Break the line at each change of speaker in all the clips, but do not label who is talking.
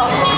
Oh.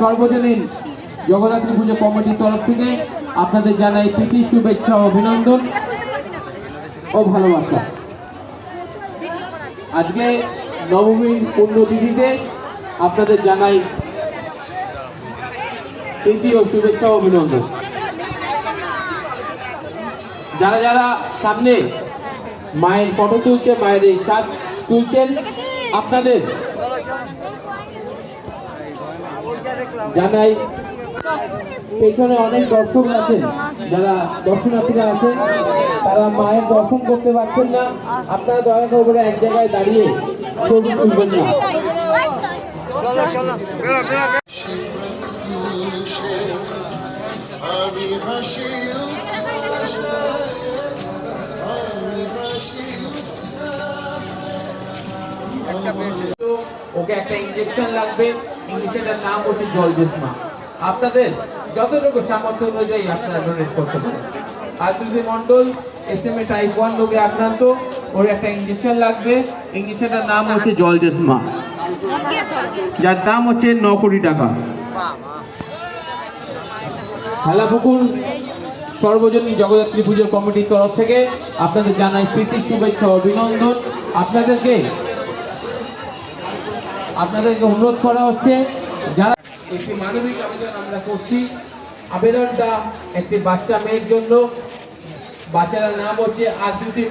সর্বজনীন জগদ্ধাত্রী পুজো কমিটির তরফ থেকে আপনাদের জানাই প্রীতি, শুভেচ্ছা অভিনন্দন ও ভালোবাসা। আজকে নবমীর পুণ্যতিথিতে আপনাদের জানাই প্রীতি ও শুভেচ্ছা অভিনন্দন। যারা যারা সামনে মায়ের ফটো তুলছে, মায়ের এই সাজ তুলছেন, আপনাদের জানাই পেছনে অনেক দর্শক আছেন যারা দর্শনার্থীরা আছেন তারা মায়ের দর্শন করতে পারছেন না। আপনারা দয়া করে এক জায়গায় দাঁড়িয়ে ছবি তুলবেন না।
আমি হাসি
ওকে একটা ইঞ্জেকশন লাগবে। ইঞ্জেকশনটার নাম হচ্ছে জলজেসমা আপনাদের যতটুকু সামর্থ্য অনুযায়ী আপনারা ডোনেট করতে পারেন। Tulsi Mondal S M A type one রোগে আক্রান্ত, ওর একটা ইঞ্জেকশন লাগবে। ইঞ্জেকশনটার নাম হচ্ছে জলজেসমা যার দাম হচ্ছে ন কোটি টাকা। হেলাপুকুর সর্বজনীন জগদ্ধাত্রী পুজোর কমিটির তরফ থেকে আপনাদের জানাই প্রীতি, শুভেচ্ছা, অভিনন্দন। আপনাদেরকে আপনাদেরকে অনুরোধ করা হচ্ছে, যারা একটি মানবিক আবেদন আমরা করছি। আবেদনটা একটি বাচ্চা মেয়ের জন্য। বাচ্চারা নাম হচ্ছে আকৃতি